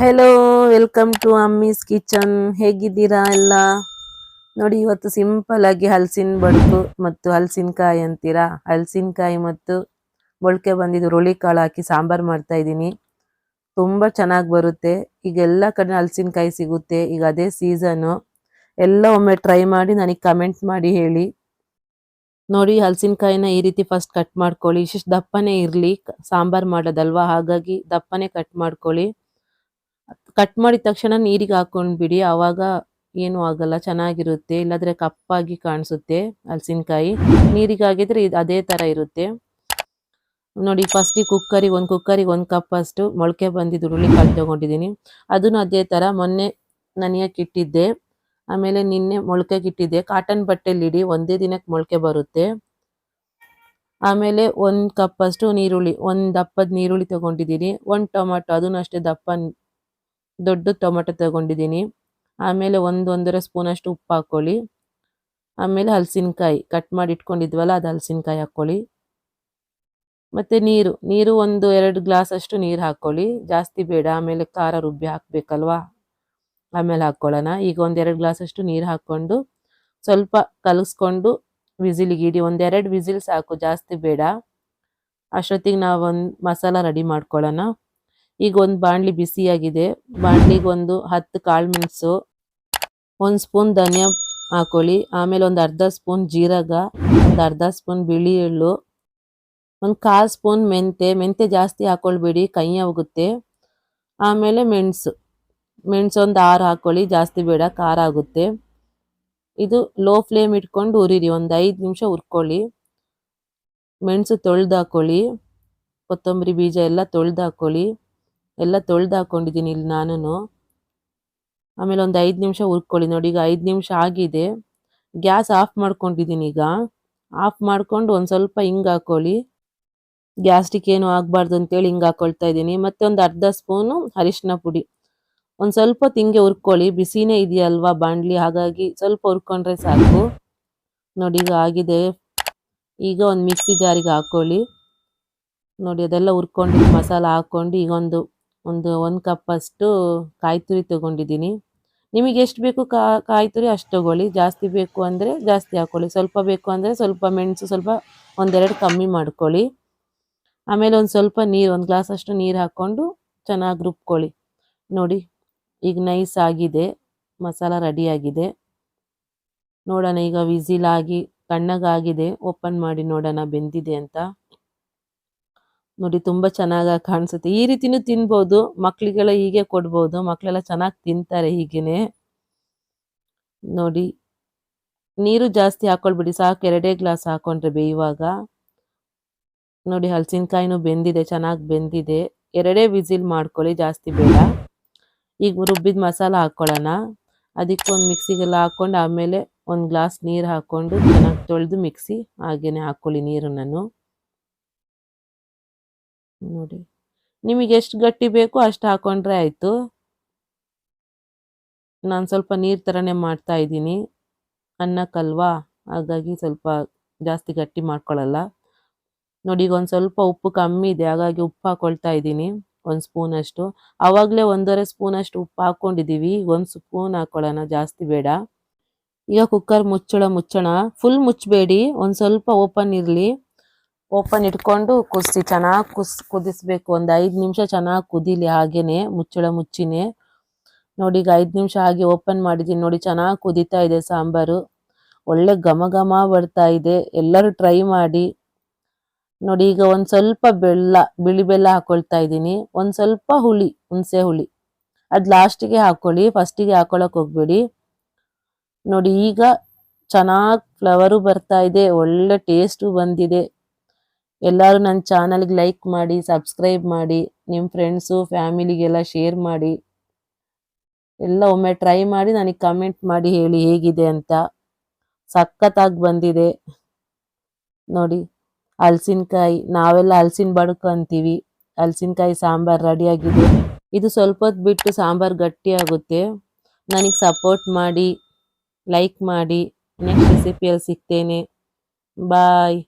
Hello welcome to Ammi's kitchen ಹೇಗಿದ್ದೀರಾ ಎಲ್ಲ? ನೋಡಿ, ಇವತ್ತು ಸಿಂಪಲ್ ಆಗಿ ಹಲಸಿನ ಬಡ್ಕು ಮತ್ತು ಹಲಸಿನಕಾಯಿ ಅಂತೀರಾ? ಹಲಸಿನಕಾಯಿ ಮತ್ತು ಮೊಳಕೆ ಬಂದಿದ್ದು ಹುರುಳಿಕಾಳು ಹಾಕಿ ಸಾಂಬಾರ್ ಮಾಡ್ತಾ ಇದ್ದೀನಿ. ತುಂಬ ಚೆನ್ನಾಗಿ ಬರುತ್ತೆ. ಈಗ ಎಲ್ಲ ಕಡೆ ಹಲಸಿನಕಾಯಿ ಸಿಗುತ್ತೆ. ಈಗ ಅದೇ ಸೀಸನು ಎಲ್ಲ ಒಮ್ಮೆ ಟ್ರೈ ಮಾಡಿ ನನಗೆ ಕಮೆಂಟ್ ಮಾಡಿ ಹೇಳಿ. ನೋಡಿ, ಹಲಸಿನಕಾಯಿನ ಈ ರೀತಿ ಫಸ್ಟ್ ಕಟ್ ಮಾಡ್ಕೊಳ್ಳಿ. ಇಷ್ಟು ದಪ್ಪನೇ ಇರಲಿ. ಸಾಂಬಾರ್ ಮಾಡೋದಲ್ವಾ? ಹಾಗಾಗಿ ದಪ್ಪನೇ ಕಟ್ ಮಾಡ್ಕೊಳ್ಳಿ. ಕಟ್ ಮಾಡಿದ ತಕ್ಷಣ ನೀರಿಗೆ ಹಾಕೊಂಡ್ಬಿಡಿ ಆವಾಗ ಏನು ಆಗಲ್ಲ, ಚೆನ್ನಾಗಿರುತ್ತೆ. ಇಲ್ಲಾಂದ್ರೆ ಕಪ್ಪಾಗಿ ಕಾಣಿಸುತ್ತೆ ಹಲಸಿನಕಾಯಿ. ನೀರಿಗೆ ಹಾಕಿದ್ರೆ ಇದು ಅದೇ ತರ ಇರುತ್ತೆ. ನೋಡಿ ಫಸ್ಟಿಗೆ ಕುಕ್ಕರಿಗೆ ಒಂದು ಕುಕ್ಕರಿಗೆ ಒಂದು ಕಪ್ ಅಷ್ಟು ಮೊಳಕೆ ಬಂದಿದ್ದು ಹುರುಳಿಕಾಳು ತೊಗೊಂಡಿದ್ದೀನಿ. ಅದನ್ನು ಅದೇ ತರ ಮೊನ್ನೆ ನನಗೆ ಇಟ್ಟಿದ್ದೆ. ಆಮೇಲೆ ನಿನ್ನೆ ಮೊಳಕೆಗೆ ಇಟ್ಟಿದ್ದೆ. ಕಾಟನ್ ಬಟ್ಟೆಲಿ ಇಡಿ, ಒಂದೇ ದಿನಕ್ಕೆ ಮೊಳಕೆ ಬರುತ್ತೆ. ಆಮೇಲೆ ಒಂದು ಕಪ್ ಅಷ್ಟು ನೀರುಳ್ಳಿ, ಒಂದು ದಪ್ಪದ ನೀರುಳ್ಳಿ ತೊಗೊಂಡಿದ್ದೀನಿ. ಒಂದು ಟೊಮಾಟೊ, ಅದನ್ನು ಅಷ್ಟೇ ದಪ್ಪ ದೊಡ್ಡ ಟೊಮೆಟೊ ತಗೊಂಡಿದ್ದೀನಿ. ಆಮೇಲೆ ಒಂದು ಸ್ಪೂನ್ ಅಷ್ಟು ಉಪ್ಪು ಹಾಕ್ಕೊಳ್ಳಿ. ಆಮೇಲೆ ಹಲಸಿನಕಾಯಿ ಕಟ್ ಮಾಡಿ ಇಟ್ಕೊಂಡಿದ್ವಲ್ಲ, ಅದು ಹಲಸಿನಕಾಯಿ ಹಾಕ್ಕೊಳ್ಳಿ. ಮತ್ತೆ ನೀರು ನೀರು ಒಂದು ಎರಡು ಗ್ಲಾಸ್ ಅಷ್ಟು ನೀರು ಹಾಕ್ಕೊಳ್ಳಿ. ಜಾಸ್ತಿ ಬೇಡ, ಆಮೇಲೆ ಖಾರ ರುಬ್ಬಿ ಹಾಕ್ಬೇಕಲ್ವಾ? ಆಮೇಲೆ ಹಾಕ್ಕೊಳ್ಳೋಣ. ಈಗ ಒಂದೆರಡು ಗ್ಲಾಸ್ ಅಷ್ಟು ನೀರು ಹಾಕ್ಕೊಂಡು ಸ್ವಲ್ಪ ಕಲಸ್ಕೊಂಡು ವಿಸಿಲಿಗೆ ಇಡಿ. ಒಂದೆರಡು ವಿಸಿಲ್ ಸಾಕು, ಜಾಸ್ತಿ ಬೇಡ. ಅಷ್ಟೊತ್ತಿಗೆ ನಾವು ಒಂದು ಮಸಾಲ ರೆಡಿ ಮಾಡ್ಕೊಳ್ಳೋಣ. ಈಗ ಒಂದು ಬಾಣಲಿ ಬಿಸಿಯಾಗಿದೆ ಬಾಣ್ಲಿಗೆ ಒಂದು ಹತ್ತು ಕಾಳು ಮೆಣಸು, ಒಂದು ಸ್ಪೂನ್ ಧನಿಯಾ ಹಾಕೊಳ್ಳಿ, ಆಮೇಲೆ ಒಂದು ಅರ್ಧ ಸ್ಪೂನ್ ಜೀರಗ, ಒಂದು ಅರ್ಧ ಸ್ಪೂನ್ ಬಿಳಿ ಎಳ್ಳು, ಒಂದು ಕಾಲು ಸ್ಪೂನ್ ಮೆಂತೆ ಮೆಂತೆ ಜಾಸ್ತಿ ಹಾಕೊಳ್ಬೇಡಿ, ಕೈ ಹೋಗುತ್ತೆ. ಆಮೇಲೆ ಮೆಣಸು ಮೆಣಸು ಒಂದು ಆರು ಹಾಕೊಳ್ಳಿ, ಜಾಸ್ತಿ ಬೇಡ, ಖಾರ ಆಗುತ್ತೆ. ಇದು ಲೋ ಫ್ಲೇಮ್ ಇಟ್ಕೊಂಡು ಉರಿರಿ ಒಂದು ಐದು ನಿಮಿಷ ಹುರ್ಕೊಳ್ಳಿ. ಮೆಣಸು ತೊಳೆದು ಹಾಕೊಳ್ಳಿ, ಕೊತ್ತಂಬರಿ ಬೀಜ ಎಲ್ಲ ತೊಳೆದು ಹಾಕೊಳ್ಳಿ. ಎಲ್ಲ ತೊಳೆದು ಹಾಕೊಂಡಿದ್ದೀನಿ ಇಲ್ಲಿ ನಾನು ಆಮೇಲೆ ಒಂದು ಐದು ನಿಮಿಷ ಹುರ್ಕೊಳ್ಳಿ ನೋಡಿ, ಈಗ ಐದು ನಿಮಿಷ ಆಗಿದೆ. ಗ್ಯಾಸ್ ಆಫ್ ಮಾಡ್ಕೊಂಡಿದ್ದೀನಿ ಈಗ. ಆಫ್ ಮಾಡ್ಕೊಂಡು ಒಂದು ಸ್ವಲ್ಪ ಹಿಂಗೆ ಹಾಕೊಳ್ಳಿ. ಗ್ಯಾಸ್ಟಿಕ್ ಏನು ಆಗಬಾರ್ದು ಅಂತೇಳಿ ಹಿಂಗೆ ಹಾಕೊಳ್ತಾ ಇದ್ದೀನಿ. ಮತ್ತೆ ಒಂದು ಅರ್ಧ ಸ್ಪೂನು ಅರಿಶಿನ ಪುಡಿ. ಒಂದು ಸ್ವಲ್ಪ ತಿಂಗೆ ಹುರ್ಕೊಳ್ಳಿ. ಬಿಸಿನೇ ಇದೆಯಲ್ವಾ ಬಾಂಡ್ಲಿ, ಹಾಗಾಗಿ ಸ್ವಲ್ಪ ಹುರ್ಕೊಂಡ್ರೆ ಸಾಕು. ನೋಡಿ, ಈಗ ಆಗಿದೆ. ಈಗ ಒಂದು ಮಿಕ್ಸಿ ಜಾರಿಗೆ ಹಾಕೊಳ್ಳಿ. ನೋಡಿ, ಅದೆಲ್ಲ ಹುರ್ಕೊಂಡು ಮಸಾಲ ಹಾಕ್ಕೊಂಡು ಈಗ ಒಂದು ಒಂದು ಒಂದು ಕಪ್ ಅಷ್ಟು ಕಾಯಿ ತುರಿ ತೊಗೊಂಡಿದ್ದೀನಿ. ನಿಮಗೆ ಎಷ್ಟು ಬೇಕು ಕಾಯಿ ತುರಿ ಅಷ್ಟು ತೊಗೊಳ್ಳಿ. ಜಾಸ್ತಿ ಬೇಕು ಅಂದರೆ ಜಾಸ್ತಿ ಹಾಕ್ಕೊಳ್ಳಿ ಸ್ವಲ್ಪ ಬೇಕು ಅಂದರೆ ಸ್ವಲ್ಪ ಮೆಣಸು, ಸ್ವಲ್ಪ ಒಂದೆರಡು ಕಮ್ಮಿ ಮಾಡ್ಕೊಳ್ಳಿ. ಆಮೇಲೆ ಒಂದು ಸ್ವಲ್ಪ ನೀರು, ಒಂದು ಗ್ಲಾಸ್ ಅಷ್ಟು ನೀರು ಹಾಕ್ಕೊಂಡು ಚೆನ್ನಾಗಿ ರುಬ್ಕೊಳ್ಳಿ. ನೋಡಿ, ಈಗ ನೈಸ್ ಆಗಿದೆ. ಮಸಾಲ ರೆಡಿ ಆಗಿದೆ. ನೋಡೋಣ, ಈಗ ವಿಸಿಲ್ ಆಗಿ, ತಣ್ಣಗಾಗಿದೆ. ಓಪನ್ ಮಾಡಿ ನೋಡೋಣ, ಬೆಂದಿದೆ ಅಂತ. ನೋಡಿ ತುಂಬಾ ಚೆನ್ನಾಗಿ ಕಾಣಿಸುತ್ತೆ. ಈ ರೀತಿನೂ ತಿನ್ಬೋದು. ಮಕ್ಳಿಗೆಲ್ಲ ಹೀಗೆ ಕೊಡ್ಬೋದು. ಮಕ್ಕಳೆಲ್ಲ ಚೆನ್ನಾಗಿ ತಿಂತಾರೆ ಹೀಗೇನೆ. ನೋಡಿ, ನೀರು ಜಾಸ್ತಿ ಹಾಕೊಳ್ಬಿಡಿ. ಸಾಕು, ಎರಡೇ ಗ್ಲಾಸ್ ಹಾಕೊಂಡ್ರೆ ಬೇಯುವಾಗ. ನೋಡಿ, ಹಲಸಿನಕಾಯಿನೂ ಬೆಂದಿದೆ, ಚೆನ್ನಾಗಿ ಬೆಂದಿದೆ. ಎರಡೇ ವಿಸಿಲ್ ಮಾಡ್ಕೊಳ್ಳಿ, ಜಾಸ್ತಿ ಬೇಡ. ಈಗ ರುಬ್ಬಿದ ಮಸಾಲ ಹಾಕ್ಕೊಳ್ಳೋಣ ಅದಕ್ಕೊಂದು ಮಿಕ್ಸಿಗೆಲ್ಲ ಹಾಕ್ಕೊಂಡು ಆಮೇಲೆ ಒಂದು ಗ್ಲಾಸ್ ನೀರು ಹಾಕ್ಕೊಂಡು ಚೆನ್ನಾಗಿ ತೊಳೆದು ಮಿಕ್ಸಿ ಹಾಗೇನೆ ಹಾಕ್ಕೊಳ್ಳಿ ನೀರು ನಾನು ನೋಡಿ. ನಿಮಗೆ ಎಷ್ಟು ಗಟ್ಟಿ ಬೇಕೋ ಅಷ್ಟು ಹಾಕೊಂಡ್ರೆ ಆಯಿತು. ನಾನು ಸ್ವಲ್ಪ ನೀರು ಥರನೇ ಮಾಡ್ತಾ ಇದ್ದೀನಿ. ಅನ್ನಕ್ಕಲ್ವಾ ಹಾಗಾಗಿ ಸ್ವಲ್ಪ ಜಾಸ್ತಿ ಗಟ್ಟಿ ಮಾಡ್ಕೊಳ್ಳಲ್ಲ ನೋಡಿ, ಈಗ ಒಂದು ಸ್ವಲ್ಪ ಉಪ್ಪು ಕಮ್ಮಿ ಇದೆ, ಹಾಗಾಗಿ ಉಪ್ಪು ಹಾಕೊಳ್ತಾ ಇದ್ದೀನಿ, ಒಂದು ಸ್ಪೂನಷ್ಟು ಆವಾಗಲೇ ಒಂದೂವರೆ ಸ್ಪೂನಷ್ಟು ಉಪ್ಪು ಹಾಕ್ಕೊಂಡಿದ್ದೀವಿ ಒಂದು ಸ್ಪೂನ್ ಹಾಕೊಳ್ಳೋಣ, ಜಾಸ್ತಿ ಬೇಡ. ಈಗ ಕುಕ್ಕರ್ ಮುಚ್ಚಳ ಮುಚ್ಚೋಣ ಫುಲ್ ಮುಚ್ಚಬೇಡಿ, ಒಂದು ಸ್ವಲ್ಪ ಓಪನ್ ಇರಲಿ. ಓಪನ್ ಇಟ್ಕೊಂಡು ಕುದಿಸಿ ಚೆನ್ನಾಗಿ ಕುಸ್, ಕುದಿಸ್ಬೇಕು. ಒಂದು ಐದು ನಿಮಿಷ ಚೆನ್ನಾಗಿ ಕುದೀಲಿ ಹಾಗೇನೆ, ಮುಚ್ಚಳ ಮುಚ್ಚಿನೇ. ನೋಡಿ ಈಗ ಐದು ನಿಮಿಷ ಹಾಗೆ ಓಪನ್ ಮಾಡಿದ್ದೀನಿ ನೋಡಿ ಚೆನ್ನಾಗಿ ಕುದೀತಾ ಇದೆ ಸಾಂಬಾರು. ಒಳ್ಳೆ ಘಮ ಘಮ ಬರ್ತಾ ಇದೆ. ಎಲ್ಲರೂ ಟ್ರೈ ಮಾಡಿ. ನೋಡಿ ಈಗ ಒಂದು ಸ್ವಲ್ಪ ಬೆಲ್ಲ, ಬಿಳಿ ಬೆಲ್ಲ ಹಾಕೊಳ್ತಾ ಇದ್ದೀನಿ. ಒಂದು ಸ್ವಲ್ಪ ಹುಳಿ, ಹುಣಸೆ ಹುಳಿ. ಅದು ಲಾಸ್ಟಿಗೆ ಹಾಕೊಳ್ಳಿ. ಫಸ್ಟಿಗೆ ಹಾಕೊಳಕ್ ಹೋಗ್ಬೇಡಿ. ನೋಡಿ ಈಗ ಚೆನ್ನಾಗಿ ಫ್ಲವರು ಬರ್ತಾ ಇದೆ. ಒಳ್ಳೆ ಟೇಸ್ಟು ಬಂದಿದೆ. ಎಲ್ಲರೂ ನನ್ನ ಚಾನಲ್ಗೆ ಲೈಕ್ ಮಾಡಿ ಸಬ್ಸ್ಕ್ರೈಬ್ ಮಾಡಿ ನಿಮ್ಮ ಫ್ರೆಂಡ್ಸು ಫ್ಯಾಮಿಲಿಗೆಲ್ಲ ಶೇರ್ ಮಾಡಿ. ಎಲ್ಲ ಒಮ್ಮೆ ಟ್ರೈ ಮಾಡಿ ನನಗೆ ಕಮೆಂಟ್ ಮಾಡಿ ಹೇಳಿ ಹೇಗಿದೆ ಅಂತ. ಸಖತ್ತಾಗಿ ಬಂದಿದೆ. ನೋಡಿ, ಹಲಸಿನಕಾಯಿ, ನಾವೆಲ್ಲ ಹಲಸಿನ ಬಡಕು ಅಂತೀವಿ. ಹಲಸಿನಕಾಯಿ ಸಾಂಬಾರು ರೆಡಿಯಾಗಿದೆ ಇದು ಸ್ವಲ್ಪ ಹೊತ್ತು ಬಿಟ್ಟು ಸಾಂಬಾರು ಗಟ್ಟಿಯಾಗುತ್ತೆ ನನಗೆ ಸಪೋರ್ಟ್ ಮಾಡಿ ಲೈಕ್ ಮಾಡಿ ನೆಕ್ಸ್ಟ್ ರೆಸಿಪಿಯಲ್ಲಿ ಸಿಗ್ತೇನೆ. ಬಾಯ್